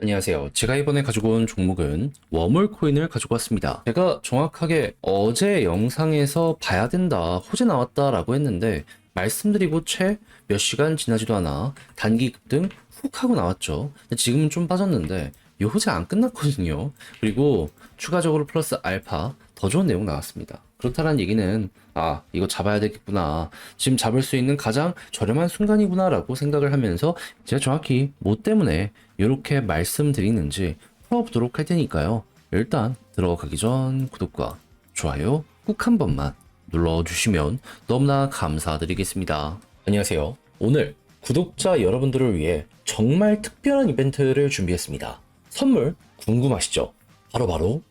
안녕하세요. 제가 이번에 가지고 온 종목은 워몰 코인을 가지고 왔습니다. 제가 정확하게 어제 영상에서 봐야 된다, 호재 나왔다라고 했는데 말씀드리고 채 몇 시간 지나지도 않아 단기 급등 훅 하고 나왔죠. 지금은 좀 빠졌는데 이 호재 안 끝났거든요. 그리고 추가적으로 플러스 알파 더 좋은 내용 나왔습니다. 그렇다는 얘기는 아 이거 잡아야 되겠구나. 지금 잡을 수 있는 가장 저렴한 순간이구나 라고 생각을 하면서 제가 정확히 뭐 때문에 이렇게 말씀드리는지 풀어보도록 할 테니까요. 일단 들어가기 전 구독과 좋아요 꾹 한 번만 눌러주시면 너무나 감사드리겠습니다. 안녕하세요. 오늘 구독자 여러분들을 위해 정말 특별한 이벤트를 준비했습니다. 선물 궁금하시죠? 바로바로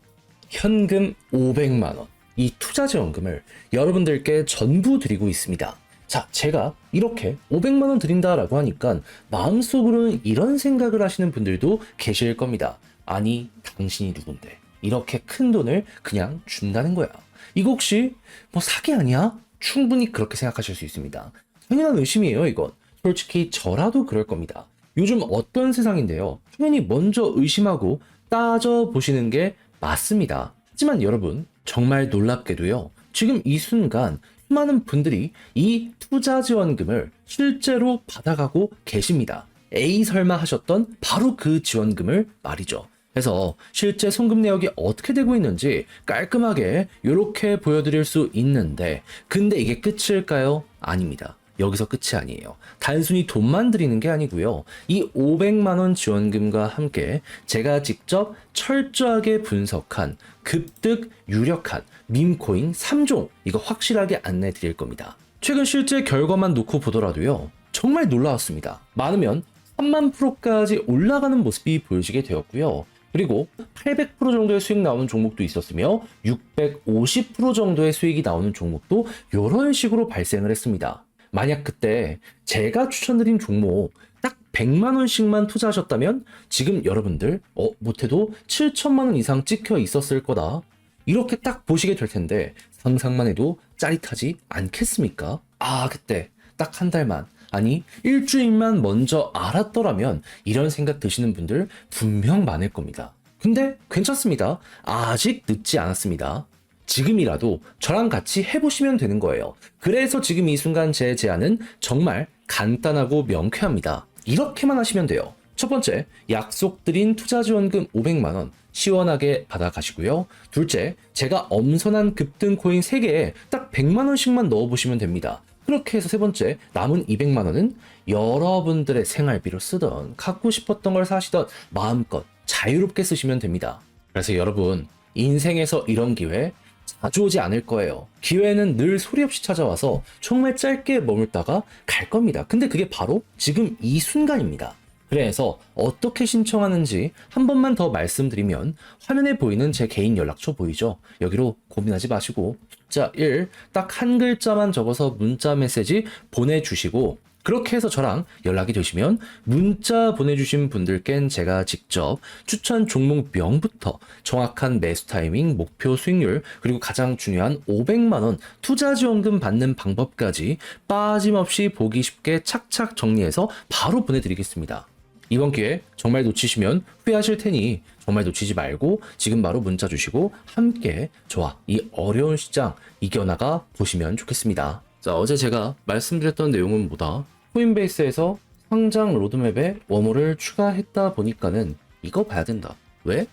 현금 500만원, 이 투자 지원금을 여러분들께 전부 드리고 있습니다. 자, 제가 이렇게 500만원 드린다라고 하니까 마음속으로는 이런 생각을 하시는 분들도 계실 겁니다. 아니, 당신이 누군데? 이렇게 큰 돈을 그냥 준다는 거야. 이거 혹시 뭐 사기 아니야? 충분히 그렇게 생각하실 수 있습니다. 당연한 의심이에요, 이건. 솔직히 저라도 그럴 겁니다. 요즘 어떤 세상인데요. 당연히 먼저 의심하고 따져보시는 게 맞습니다. 하지만 여러분, 정말 놀랍게도요. 지금 이 순간 수많은 분들이 이 투자 지원금을 실제로 받아가고 계십니다. 에이 설마 하셨던 바로 그 지원금을 말이죠. 그래서 실제 송금 내역이 어떻게 되고 있는지 깔끔하게 이렇게 보여드릴 수 있는데 근데 이게 끝일까요? 아닙니다. 여기서 끝이 아니에요. 단순히 돈만 드리는 게 아니고요. 이 500만 원 지원금과 함께 제가 직접 철저하게 분석한 급득 유력한 밈코인 3종 이거 확실하게 안내 드릴 겁니다. 최근 실제 결과만 놓고 보더라도요. 정말 놀라웠습니다. 많으면 3만 프로까지 올라가는 모습이 보여지게 되었고요. 그리고 800% 정도의 수익 나오는 종목도 있었으며 650% 정도의 수익이 나오는 종목도 이런 식으로 발생을 했습니다. 만약 그때 제가 추천드린 종목 딱 100만 원씩만 투자하셨다면 지금 여러분들 어 못해도 7천만 원 이상 찍혀 있었을 거다. 이렇게 딱 보시게 될 텐데 상상만 해도 짜릿하지 않겠습니까? 아 그때 딱 한 달만 아니 일주일만 먼저 알았더라면 이런 생각 드시는 분들 분명 많을 겁니다. 근데 괜찮습니다. 아직 늦지 않았습니다. 지금이라도 저랑 같이 해보시면 되는 거예요. 그래서 지금 이 순간 제 제안은 정말 간단하고 명쾌합니다. 이렇게만 하시면 돼요. 첫 번째, 약속드린 투자지원금 500만원 시원하게 받아가시고요. 둘째, 제가 엄선한 급등 코인 3개에 딱 100만원씩만 넣어보시면 됩니다. 그렇게 해서 세 번째, 남은 200만원은 여러분들의 생활비로 쓰던, 갖고 싶었던 걸 사시던 마음껏 자유롭게 쓰시면 됩니다. 그래서 여러분, 인생에서 이런 기회 자주 오지 않을 거예요. 기회는 늘 소리 없이 찾아와서 정말 짧게 머물다가 갈 겁니다. 근데 그게 바로 지금 이 순간입니다. 그래서 어떻게 신청하는지 한 번만 더 말씀드리면 화면에 보이는 제 개인 연락처 보이죠? 여기로 고민하지 마시고 숫자 1 딱 한 글자만 적어서 문자 메시지 보내주시고 그렇게 해서 저랑 연락이 되시면 문자 보내주신 분들께는 제가 직접 추천 종목명부터 정확한 매수 타이밍, 목표 수익률, 그리고 가장 중요한 500만원 투자 지원금 받는 방법까지 빠짐없이 보기 쉽게 착착 정리해서 바로 보내드리겠습니다. 이번 기회 정말 놓치시면 후회하실 테니 정말 놓치지 말고 지금 바로 문자 주시고 함께 저와 이 어려운 시장 이겨나가 보시면 좋겠습니다. 자, 어제 제가 말씀드렸던 내용은 뭐다? 코인베이스에서 상장 로드맵에 워머를 추가했다 보니까는 이거 봐야 된다. 왜?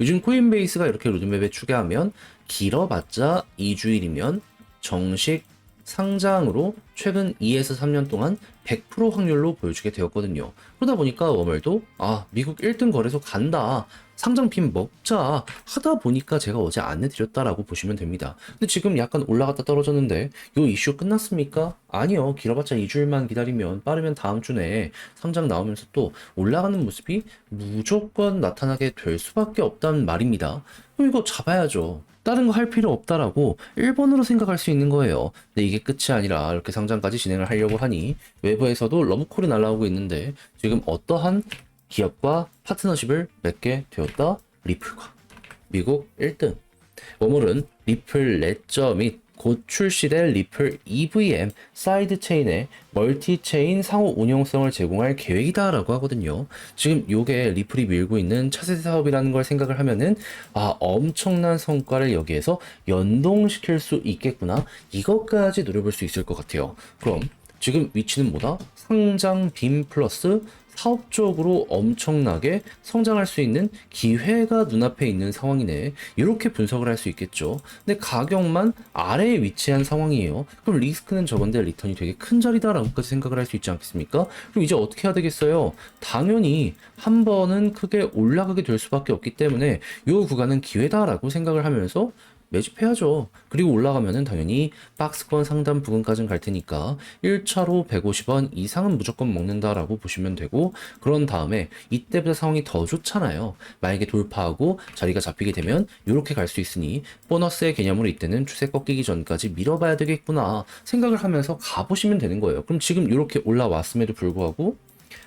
요즘 코인베이스가 이렇게 로드맵에 추가하면 길어봤자 2주일이면 정식 상장으로 최근 2에서 3년 동안 100% 확률로 보여주게 되었거든요. 그러다 보니까 워멀도 아 미국 1등 거래소 간다 상장핀 먹자 하다 보니까 제가 어제 안내드렸다라고 보시면 됩니다. 근데 지금 약간 올라갔다 떨어졌는데 요 이슈 끝났습니까? 아니요 길어봤자 2주일만 기다리면 빠르면 다음 주 내에 상장 나오면서 또 올라가는 모습이 무조건 나타나게 될 수밖에 없다는 말입니다. 그럼 이거 잡아야죠. 다른 거 할 필요 없다라고 1번으로 생각할 수 있는 거예요. 근데 이게 끝이 아니라 이렇게 상장까지 진행을 하려고 하니 외부에서도 러브콜이 날라오고 있는데 지금 어떠한 기업과 파트너십을 맺게 되었다? 리플과 미국 1등. 워몰은 리플 레저 및곧 출시될 리플 EVM 사이드 체인의 멀티 체인 상호 운용성을 제공할 계획이다라고 하거든요. 지금 요게 리플이 밀고 있는 차세대 사업이라는 걸 생각을 하면은 아 엄청난 성과를 여기에서 연동시킬 수 있겠구나 이것까지 노려볼 수 있을 것 같아요. 그럼 지금 위치는 뭐다? 상장 빔 플러스 사업적으로 엄청나게 성장할 수 있는 기회가 눈앞에 있는 상황이네. 이렇게 분석을 할 수 있겠죠. 근데 가격만 아래에 위치한 상황이에요. 그럼 리스크는 적은데 리턴이 되게 큰 자리다라고까지 생각을 할 수 있지 않겠습니까? 그럼 이제 어떻게 해야 되겠어요? 당연히 한 번은 크게 올라가게 될 수밖에 없기 때문에 이 구간은 기회다라고 생각을 하면서 매집해야죠. 그리고 올라가면은 당연히 박스권 상단 부근까지는 갈 테니까 1차로 150원 이상은 무조건 먹는다라고 보시면 되고 그런 다음에 이때보다 상황이 더 좋잖아요. 만약에 돌파하고 자리가 잡히게 되면 이렇게 갈 수 있으니 보너스의 개념으로 이때는 추세 꺾이기 전까지 밀어봐야 되겠구나 생각을 하면서 가보시면 되는 거예요. 그럼 지금 이렇게 올라왔음에도 불구하고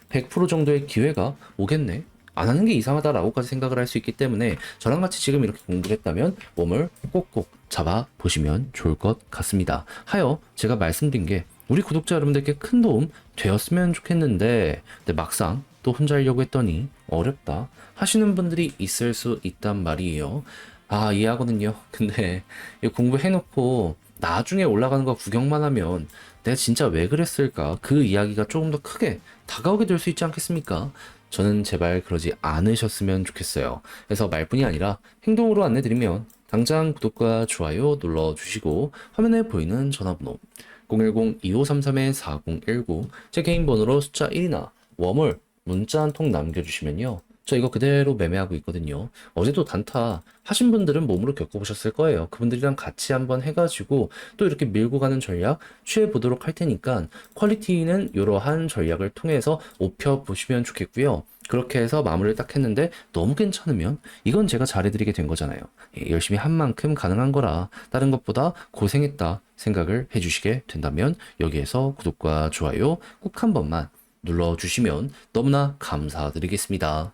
100% 정도의 기회가 오겠네. 안 하는 게 이상하다라고까지 생각을 할 수 있기 때문에 저랑 같이 지금 이렇게 공부를 했다면 몸을 꼭꼭 잡아 보시면 좋을 것 같습니다. 하여 제가 말씀드린 게 우리 구독자 여러분들께 큰 도움 되었으면 좋겠는데 막상 또 혼자 하려고 했더니 어렵다 하시는 분들이 있을 수 있단 말이에요. 아 이해하거든요. 근데 이 공부해놓고 나중에 올라가는 거 구경만 하면 내가 진짜 왜 그랬을까 그 이야기가 조금 더 크게 다가오게 될 수 있지 않겠습니까? 저는 제발 그러지 않으셨으면 좋겠어요. 그래서 말뿐이 아니라 행동으로 안내드리면 당장 구독과 좋아요 눌러주시고 화면에 보이는 전화번호 010-2533-4019 제 개인 번호로 숫자 1이나 웜을 문자 한 통 남겨주시면요. 저 이거 그대로 매매하고 있거든요. 어제도 단타 하신 분들은 몸으로 겪어보셨을 거예요. 그분들이랑 같이 한번 해가지고 또 이렇게 밀고 가는 전략 취해보도록 할 테니까 퀄리티 는 이러한 전략을 통해서 옵혀보시면 좋겠고요. 그렇게 해서 마무리를 딱 했는데 너무 괜찮으면 이건 제가 잘해드리게 된 거잖아요. 예, 열심히 한 만큼 가능한 거라 다른 것보다 고생했다 생각을 해주시게 된다면 여기에서 구독과 좋아요 꼭 한 번만 눌러주시면 너무나 감사드리겠습니다.